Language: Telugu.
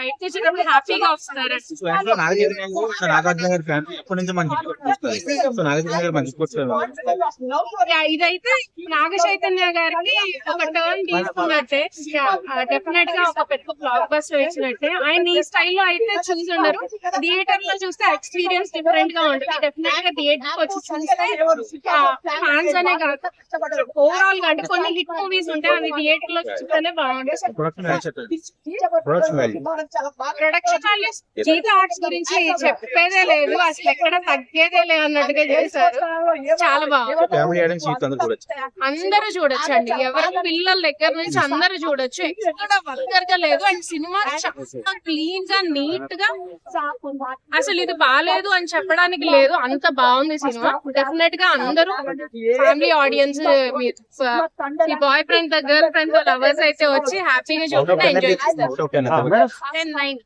బయటకు వచ్చేటప్పుడు హ్యాపీగా వస్తారు సో యాక్చువల్గా నాగార్జున గారు సో నాగార్జున గారి ఫ్యామిలీ ఎప్పటి నుంచి మనకి చూస్తారు సో నాగార్జున గారు మంచి ఇదైతే నాగ చైతన్య గారికి ఒక టర్న్ తీసుకున్నట్టే. డెఫినెట్గా ఒక పెద్ద బ్లాక్ బస్టర్ ఇచ్చినట్టే. ఆయన ఈ స్టైల్లో అయితే చూసుండరు థియేటర్లో చూస్తే ఎక్స్పీరియన్స్ డిఫరెంట్గా ఉంటుంది. డెఫినెట్గా థియేటర్ వచ్చి చూస్తే ఫ్యాన్స్ అనే కాదు. ఓవరాల్గా అంటే కొన్ని హిట్ మూవీస్ ఉంటాయి. అవి థియేటర్లో చూస్తేనే బాగుంటాయి. ఆర్ట్స్ గురించి చెప్పేదే లేదు. అసలు ఎక్కడ తగ్గేదే లేదు అన్నట్టుగా చేశారు. చాలా బాగుంది. అందరూ చూడొచ్చు. అండి ఎవరి పిల్లల దగ్గర నుంచి అందరూ చూడొచ్చు. ఎక్కడ వల్గర్గా లేదు. అండ్ సినిమా చాలా క్లీన్గా నీట్గా. అసలు ఇది బాగాలేదు అని చెప్పడానికి లేదు. అంత బాగుంది సినిమా. డెఫినెట్గా అందరూ ఫ్యామిలీ ఆడియన్స్ మీ boyfriend girlfriend lovers అయితే వచ్చి హ్యాపీగా చూడండి ఎంజాయ్ చేస్తారు. and like